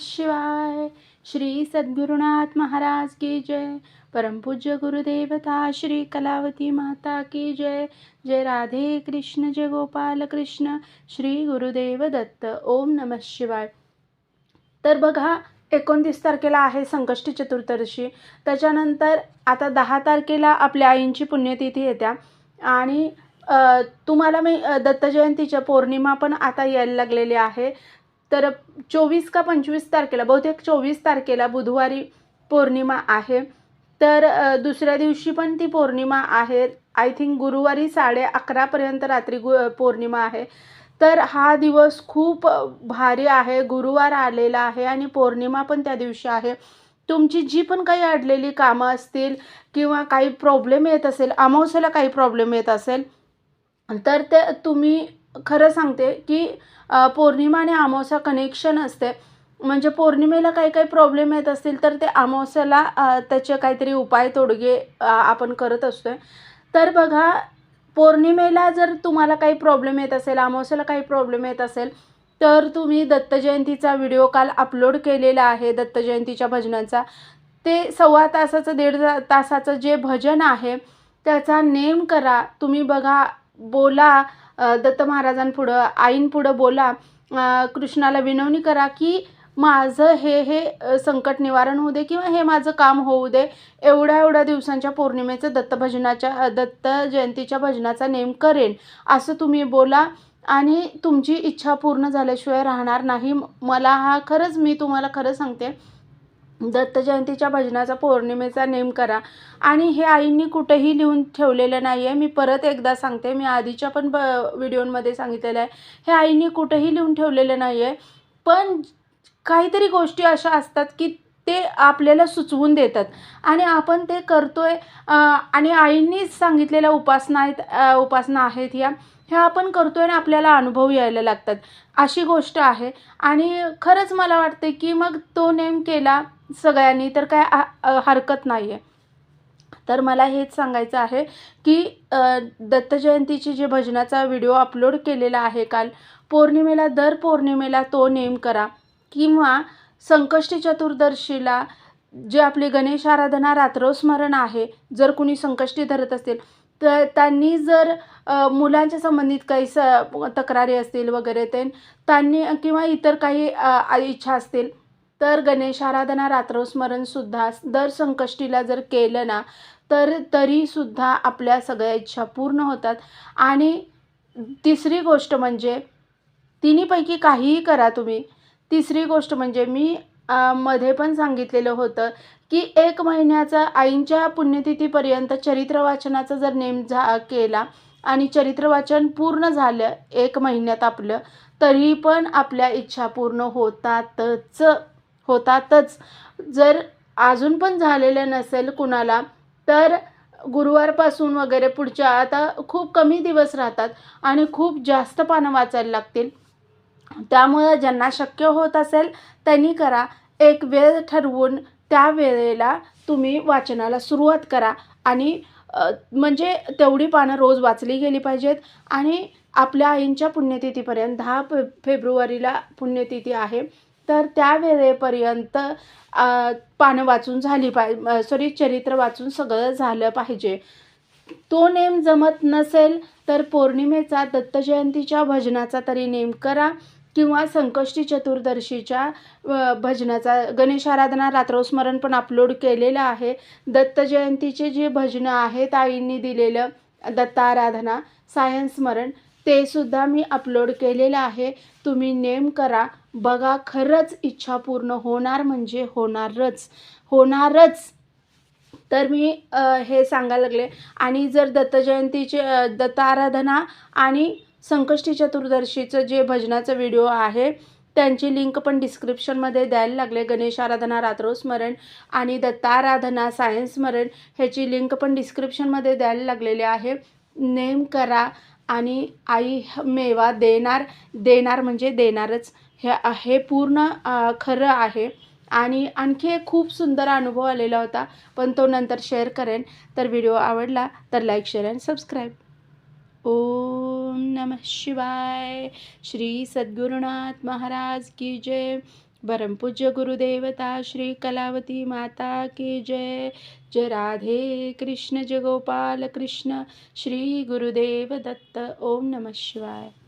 शिवाय। श्री सद्गुरुनाथ महाराज की जय। परमपूज्य गुरुदेवता श्री कलावती माता की जय। जय राधे कृष्ण जय गोपाल कृष्ण। श्री गुरुदेव दत्त ओम नमः शिवाय। तर बघा एकोणतीस तारखेला आहे संकष्टी चतुर्दशी. त्याच्यानंतर आता दहा तारखेला आपल्या आईंची पुण्यतिथी येत्या. आणि तुम्हाला मी दत्तजयंतीच्या पौर्णिमा पण आता यायला लागलेली आहे. तर चोवीस का पंचवीस तारखेला बहुतेक चोवीस तारखेला बुधवारी पौर्णिमा आहे. तर दुसऱ्या दिवशी पण ती पौर्णिमा आहे. आय थिंक गुरुवारी साडे अकरापर्यंत रात्री गु पौर्णिमा आहे. तर हा दिवस खूप भारी आहे. गुरुवार आलेला आहे आणि पौर्णिमा पण त्या दिवशी आहे. तुमची जी पण काही अडलेली कामं असतील किंवा काही प्रॉब्लेम येत असेल अमावस्याला काही प्रॉब्लेम येत असेल तर ते तुम्ही खरं सांगते की पौर्णिमा आणि अमावस्या कनेक्शन असते. म्हणजे पौर्णिमेला काही काही प्रॉब्लेम येत असतील तर ते अमावस्याला त्याचे काहीतरी उपाय तोडगे आपण करत असतोय. तर बघा पौर्णिमेला जर तुम्हाला काही प्रॉब्लेम येत असेल अमावस्याला काही प्रॉब्लेम येत असेल तर तुम्ही दत्तजयंतीचा व्हिडिओ काल अपलोड केलेला आहे दत्तजयंतीच्या भजनाचा. ते सव्वा तासाचं दीड तासाचं जे भजन आहे त्याचा नेम करा. तुम्ही बघा बोला दत्त महाराजांपुढं आईंपुढं बोला. कृष्णाला विनवणी करा की माझं हे हे संकट निवारण होऊ दे किंवा हे माझं काम होऊ दे. एवढ्या एवढ्या दिवसांच्या पौर्णिमेचं दत्तभजनाच्या दत्त जयंतीच्या भजनाचा नेम करेन. असं तुम्ही बोला आणि तुमची इच्छा पूर्ण झाल्याशिवाय राहणार नाही. मला हा खरंच मी तुम्हाला खरं सांगते दत्त जयंतीच्या भजनाचा पौर्णिमेचा नेम करा. आणि हे आईंनी कुठेही लिहून ठेवलेलं नाही आहे मी परत एकदा सांगते. मी आधीच्या पण ब व्हिडिओमध्ये सांगितलेलं आहे. हे आईंनी कुठेही लिहून ठेवलेलं नाही आहे पण काहीतरी गोष्टी अशा असतात की ते आपल्याला सुचवून देतात. आणि आपण ते करतोय आहे आणि आईंनीच सांगितलेल्या उपासना आहेत उपासना आहेत ह्या ह्या आपण करतो आहे आणि आपल्याला अनुभव यायला लागतात. अशी गोष्ट आहे. आणि खरंच मला वाटते की मग तो नेम केला सगळ्यांनी तर काय हरकत नाही आहे तर मला हेच सांगायचं आहे की अ, दत्त जयंतीची जे भजनाचा व्हिडिओ अपलोड केलेला आहे काल पौर्णिमेला दर पौर्णिमेला तो नेम करा. किंवा संकष्टी चतुर्दशीला जे आपली गणेश आराधना रात्रोस्मरण आहे जर कुणी संकष्टी धरत असेल तर त्यांनी जर मुलांच्या संबंधित काही स तक्रारी असतील वगैरे ते त्यांनी किंवा इतर काही इच्छा असतील तर गणेश आराधना रात्रोस्मरणसुद्धा दर संकष्टीला जर केलं ना तर तरीसुद्धा आपल्या सगळ्या इच्छा पूर्ण होतात. आणि तिसरी गोष्ट म्हणजे तिन्हीपैकी काहीही करा तुम्ही तिसरी गोष्ट म्हणजे मी मध्ये पण सांगितलेलं होतं की एक महिन्याचा आईंच्या पुण्यतिथीपर्यंत चरित्र वाचनाचा जर नेम झा केला आणि चरित्र वाचन पूर्ण झालं एक महिन्यात आपलं तरी पण आपल्या इच्छा पूर्ण होतातच होतातच. जर अजून पण झालेलं नसेल कुणाला तर गुरुवारपासून वगैरे पुढच्या आता खूप कमी दिवस राहतात आणि खूप जास्त पानं वाचायला लागतील. त्यामुळं ज्यांना शक्य होत असेल त्यांनी करा. एक वेळ ठरवून त्या वेळेला तुम्ही वाचनाला सुरुवात करा. आणि म्हणजे तेवढी पानं रोज वाचली गेली पाहिजेत. आणि आपल्या आईंच्या पुण्यतिथीपर्यंत दहा फे फेब्रुवारीला पुण्यतिथी आहे. तर त्या वेळेपर्यंत पानं वाचून झाली पाहिजे सॉरी चरित्र वाचून सगळं झालं पाहिजे. तो नेम जमत नसेल तर पौर्णिमेचा दत्तजयंतीच्या भजनाचा तरी नेम करा. किंवा संकष्टी चतुर्दशीच्या भजनाचा गणेश आराधना रात्रस्मरण पण अपलोड केलेलं आहे. दत्त जयंतीचे जे भजनं आहेत आईंनी दिलेलं दत्ताराधना सायंस्मरण ते सुद्धा मी अपलोड केलेलं आहे. तुम्ही नेम करा. बघा खरंच इच्छा पूर्ण होणार म्हणजे होणारच. होणारच. तर मी हे सांगायला लागले. आणि जर दत्तजयंतीचे दत्त आराधना आणि संकष्टी चतुर्दशीचं जे भजनाचं व्हिडिओ आहे त्यांची लिंक पण डिस्क्रिप्शनमध्ये द्यायला लागले. गणेश आराधना रात्रस्मरण आणि दत्ताराधना सायन्स स्मरण ह्याची लिंक पण डिस्क्रिप्शनमध्ये द्यायला लागलेली आहे. नेम करा आणि आई मेवा देणार देणार म्हणजे देणारच. हे हे पूर्ण खरं आहे. आणि आणखी एक खूप सुंदर अनुभव आलेला होता पण तो नंतर शेअर करेन. तर व्हिडिओ आवडला तर लाईक शेअर अँड सबस्क्राईब ओम नमः शिवाय। श्री सद्गुरुनाथ महाराज की जय। परमपूज्य गुरुदेवता श्री कलावती माता की जय। जय राधे कृष्ण जगोपाल गोपाल कृष्ण। श्री गुरुदेव दत्त ओम नमः शिवाय।